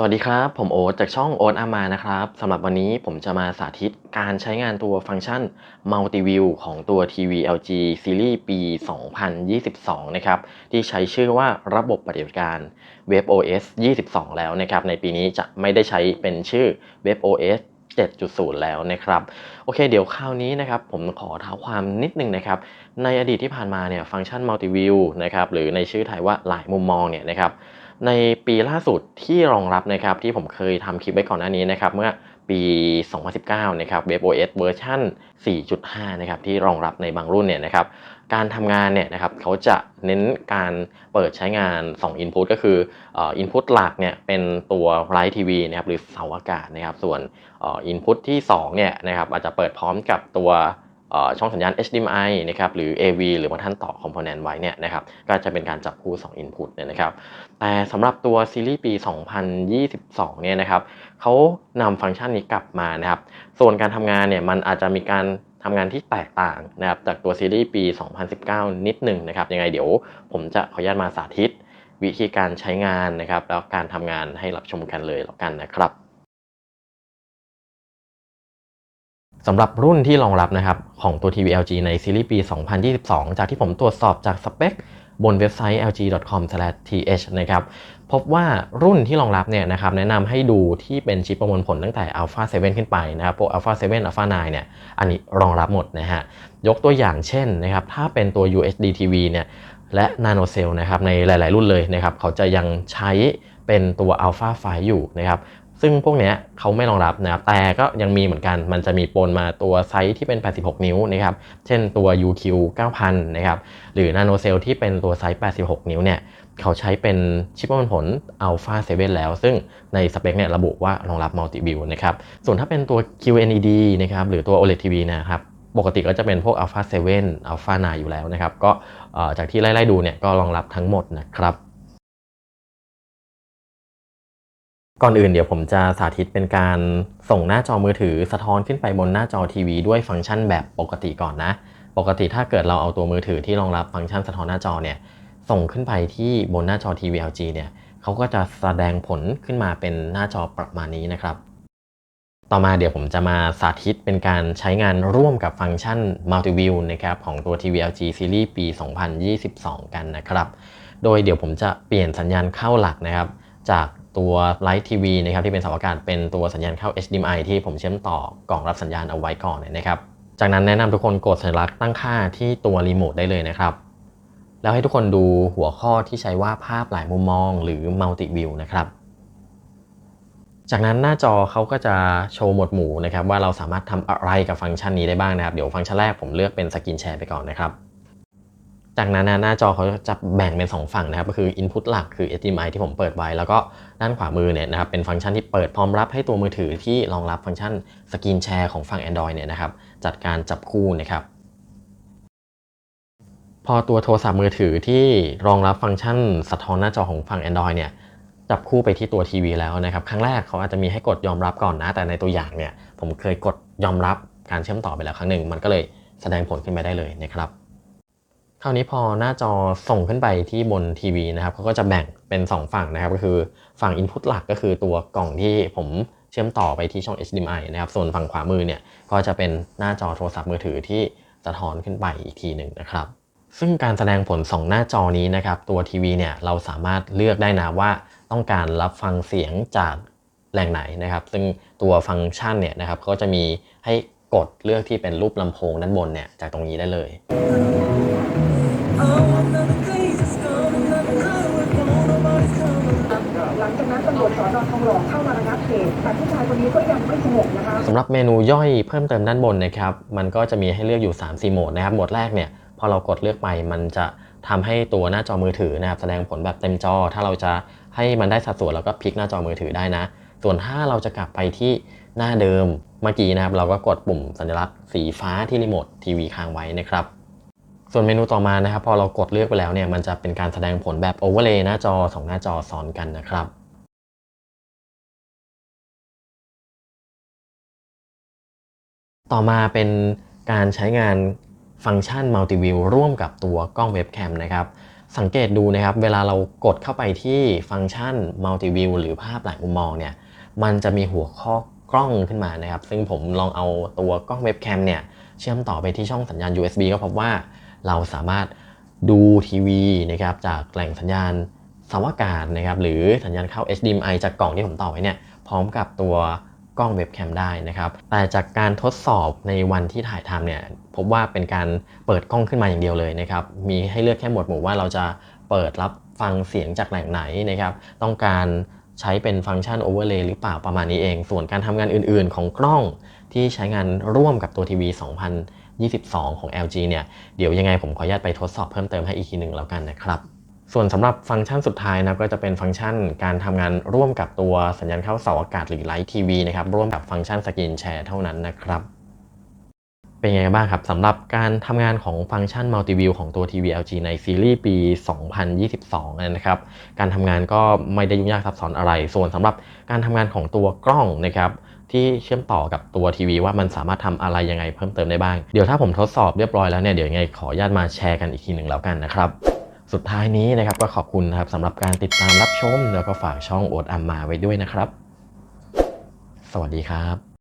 สวัสดีครับ ผมโอ๊ตจากช่องโอ๊ตอามานะครับสำหรับวันนี้ผมจะมาสาธิตการใช้งานตัวฟังก์ชัน Multi View ของตัว TV LG Series ปี 2022 นะครับ ที่ใช้ชื่อว่าระบบปฏิบัติการ WebOS 22 แล้วนะครับ ในปีนี้จะไม่ได้ใช้เป็นชื่อ WebOS 7.0 แล้วนะครับ โอเค เดี๋ยวคราวนี้นะครับ ผมขอเท้าความนิดนึงนะครับ ในอดีตที่ผ่านมาเนี่ยฟังก์ชัน Multi View นะครับหรือในชื่อไทยว่าหลายมุมมองเนี่ยนะครับ ในปีล่าสุดที่รองรับนะครับที่ผมเคยทำคลิปไว้ก่อนหน้านี้นะครับเมื่อปี 2019 นะครับ WebOS เวอร์ชัน4.5 นะครับที่รองรับในบางรุ่นเนี่ยนะครับการทำงานเนี่ยนะครับเขาจะเน้นการเปิดใช้งาน 2 Input ก็คืออินพุตหลักเนี่ยเป็นตัวไลท์ทีวีนะครับหรือเสาอากาศนะครับส่วนอินพุตที่2เนี่ยนะครับอาจจะเปิดพร้อมกับตัว ช่องสัญญาณ HDMI นะครับหรือ AV หรือบางท่านต่อคอมโพเนนต์ไว้เนี่ยนะครับก็จะเป็นการจับคู่ 2 Input เนี่ยนะครับแต่สำหรับตัวซีรีส์ปี 2022 เนี่ยนะครับเขานำฟังก์ชันนี้กลับมานะครับส่วนการทำงานเนี่ยมันอาจจะมีการทำงานที่แตกต่างนะครับจากตัวซีรีส์ปี 2019 นิดหนึ่งนะครับยังไงเดี๋ยวผมจะขออนุญาตมาสาธิต วิธีการใช้งานนะครับแล้วการทำงานให้รับชมกันเลยแล้วกันนะครับ สำหรับรุ่นที่รองรับนะครับของตัว TV LG ในซีรีส์ปี 2022 จากที่ผมตรวจสอบจากสเปคบนเว็บไซต์ lg.com/th นะครับพบว่ารุ่นที่รองรับเนี่ยนะครับแนะนำให้ดูที่เป็นชิปประมวลผลตั้งแต่ Alpha 7 ขึ้นไปนะครับพวก Alpha 7 Alpha 9เนี่ยอันนี้รองรับหมดนะฮะยกตัวอย่าง chen นะครับถ้าเป็นตัว UHD TV เนี่ยและ Nano Cell นะครับในหลาย ๆ รุ่นเลยนะครับเขาจะยังใช้เป็นตัว Alpha 5อยู่นะครับ ซึ่งพวกนี้เขาไม่รองรับนะครับแต่ก็ยังมีเหมือนกันมันจะมีปนมาตัวไซส์ที่เป็น 86 นิ้วนะครับเช่นตัว UQ 9000นะครับหรือ Nano Cell ที่เป็นตัวไซส์ 86 นิ้วเนี่ยเขาใช้เป็นชิปประมวลผล Alpha 7 แล้ว ซึ่งในสเปคเนี่ยระบุว่ารองรับ Multi View นะครับส่วนถ้าเป็นตัว QNED นะครับหรือตัว OLED TV นะครับปกติก็จะเป็นพวก Alpha 7 Alpha 9 อยู่แล้วนะครับก็จากที่ไล่ๆดูเนี่ยก็รองรับทั้งหมดนะครับ ก่อนอื่นเดี๋ยวผมจะสาธิตเป็นการส่งหน้าจอมือถือสะท้อนขึ้นไปบนหน้าจอทีวีด้วยฟังก์ชันแบบปกติก่อนนะ ปกติถ้าเกิดเราเอาตัวมือถือที่รองรับฟังก์ชันสะท้อนหน้าจอเนี่ยส่งขึ้นไปที่บนหน้าจอทีวี LG เนี่ยเขาก็จะแสดงผลขึ้นมาเป็นหน้าจอประมาณนี้นะครับ ต่อมาเดี๋ยวผมจะมาสาธิตเป็นการใช้งานร่วมกับฟังก์ชัน Multi View นะครับของตัว TV LG Series ปี 2022 กันนะครับ โดยเดี๋ยวผมจะเปลี่ยนสัญญาณเข้าหลักนะครับจาก ตัว Light TV นะครับที่เป็นเสาอากาศเป็นตัวสัญญาณเข้า HDMI ที่ผมเชื่อมต่อกล่องรับสัญญาณเอาไว้ก่อนนะครับจากนั้นแนะนำทุกคนกดสัญลักษณ์ตั้งค่าที่ตัวรีโมทได้เลยนะครับ แล้วให้ทุกคนดูหัวข้อที่ใช้ว่าภาพหลายมุมมองหรือ Multi View นะครับ จากนั้นหน้าจอเขาก็จะโชว์หมวดหมู่นะครับว่าเราสามารถทำอะไรกับฟังก์ชันนี้ได้บ้างนะครับ เดี๋ยวฟังก์ชันแรกผมเลือกเป็นสกินแชร์ไปก่อนนะครับ จากนั้นหน้าจอเขาจะแบ่งเป็น2ฝั่งนะครับก็คือ Input หลักคือ HDMI ที่ผมเปิดไว้ แล้วก็ด้านขวามือเนี่ยนะครับเป็นฟังก์ชันที่เปิดพร้อมรับให้ตัวมือถือที่รองรับฟังก์ชันสกรีนแชร์ของฝั่ง Android เนี่ยนะครับจัดการจับคู่นะครับพอตัวโทรศัพท์มือถือที่รองรับฟังก์ชันสะท้อนหน้าจอของฝั่ง Android เนี่ยจับคู่ไปที่ตัวทีวีแล้วนะครับครั้งแรกเขาอาจจะมีให้กดยอมรับก่อนนะ แต่ในตัวอย่างเนี่ยผมเคยกดยอมรับการเชื่อมต่อไปแล้วครั้งหนึ่ง มันก็เลยแสดงผลขึ้นมาได้เลยนะครับ คราวนี้พอหน้าจอส่งขึ้นไปที่บนทีวีนะครับเขาก็จะแบ่งเป็น 2 ฝั่งนะครับ ก็คือฝั่ง Input หลักก็คือตัวกล่องที่ผมเชื่อมต่อไปที่ช่อง HDMI นะครับ ส่วนฝั่งขวามือเนี่ยก็จะเป็นหน้าจอโทรศัพท์มือถือที่สะท้อนขึ้นไปอีกทีหนึ่งนะครับ ซึ่งการแสดงผล 2 หน้าจอนี้นะครับ ตัวทีวีเนี่ยเราสามารถเลือกได้นะว่าต้องการรับฟังเสียงจากแหล่งไหนนะครับ ซึ่งตัวฟังก์ชันเนี่ยนะครับก็จะมีให้กดเลือกที่เป็นรูปลำโพงด้านบนเนี่ยจากตรงนี้ได้เลย หลังจากนั้นตำรวจสอนอทองหล่อเข้ามาระงับเหตุแต่ผู้ชายคนนี้ก็ยังไม่สงบนะคะสำหรับเมนูย่อยเพิ่มเติมด้านบนนะครับ มันก็จะมีให้เลือกอยู่ 3-4โหมดนะครับ โหมดแรกเนี่ยพอเรากดเลือกไปมันจะทำให้ตัวหน้าจอมือถือนะครับแสดงผลแบบเต็มจอ ถ้าเราจะให้มันได้สัดส่วนเราก็พลิกหน้าจอมือถือได้นะ ส่วนถ้าเราจะกลับไปที่หน้าเดิมเมื่อกี้นะครับ เราก็กดปุ่มสัญลักษณ์สีฟ้าที่รีโมททีวีค้างไว้นะครับ ส่วนเมนูต่อมานะครับ พอเรากดเลือกไปแล้วเนี่ยมันจะเป็นการแสดงผลแบบโอเวอร์เลย์หน้าจอ 2 หน้าจอซ้อนกันนะครับต่อมาเป็นการใช้งานฟังก์ชัน Multi View ร่วมกับตัวกล้องเว็บแคมนะครับ สังเกตดูนะครับ เวลาเรากดเข้าไปที่ฟังก์ชัน Multi View หรือภาพหลายมุมมองเนี่ย มันจะมีหัวข้อกล้องขึ้นมานะครับ ซึ่งผมลองเอาตัวกล้องเว็บแคมเนี่ย เชื่อมต่อไปที่ช่องสัญญาณ USB ก็พบว่า เราสามารถดูทีวีนะครับจากแหล่งสัญญาณสาวอากาศนะครับหรือสัญญาณเข้า HDMI จากกล่องที่ผมต่อไว้เนี่ยพร้อมกับตัวกล้องเว็บแคมได้นะครับแต่จากการทดสอบในวันที่ถ่ายทำเนี่ยพบว่าเป็นการเปิดกล้องขึ้นมาอย่างเดียวเลยนะครับมีให้เลือกแค่หมวดหมู่ว่าเราจะเปิดรับฟังเสียงจากแหล่งไหนนะครับต้องการ ใช้เป็นฟังก์ชัน Overlay หรือเปล่าประมาณนี้เอง ส่วนการทำงานอื่นๆ ของกล้องที่ใช้งานร่วมกับตัวทีวี2022 ของ LG เนี่ย เดี๋ยวยังไงผมขออนุญาตไปทดสอบเพิ่มเติมให้อีกทีหนึ่งแล้วกันนะครับส่วนสำหรับฟังก์ชันสุดท้ายนะก็จะเป็นฟังก์ชันการทำงานร่วมกับตัวสัญญาณเข้าเสาอากาศหรือไลท์ทีวีนะครับร่วมกับฟังก์ชันสกรีนแชร์เท่านั้นนะครับ เป็นยังไงบ้างครับสำหรับการทำงานของฟังก์ชัน Multi View ของตัว TV LG ในซีรีส์ปี 2022 นะครับ การทำงานก็ไม่ได้ยุ่งยากซับซ้อนอะไร ส่วนสำหรับการทำงานของตัวกล้องนะครับที่เชื่อมต่อกับตัวทีวีว่ามันสามารถทำอะไรยังไงเพิ่มเติมได้บ้าง เดี๋ยวถ้าผมทดสอบเรียบร้อยแล้วเนี่ยเดี๋ยวยังไงขออนุญาตมาแชร์กันอีกทีหนึ่งแล้วกันนะครับ สุดท้ายนี้นะครับก็ขอบคุณนะครับสำหรับการติดตามรับชม แล้วก็ฝากช่องโอดอัมมาไว้ด้วยนะครับ สวัสดีครับ